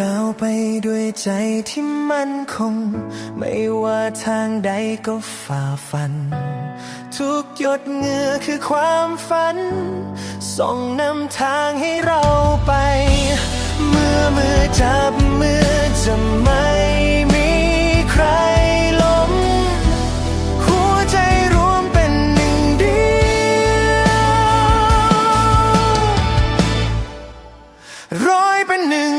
ก้าวไปด้วยใจที่มั่นคง ไม่ว่าทางใดก็ฝ่าฟัน ทุกหยดเหงื่อคือความฝัน ส่งนำทางให้เราไป เมื่อมือจับมือจะไม่มีใครล้ม หัวใจรวมเป็นหนึ่งเดียวร้อยเป็นหนึ่ง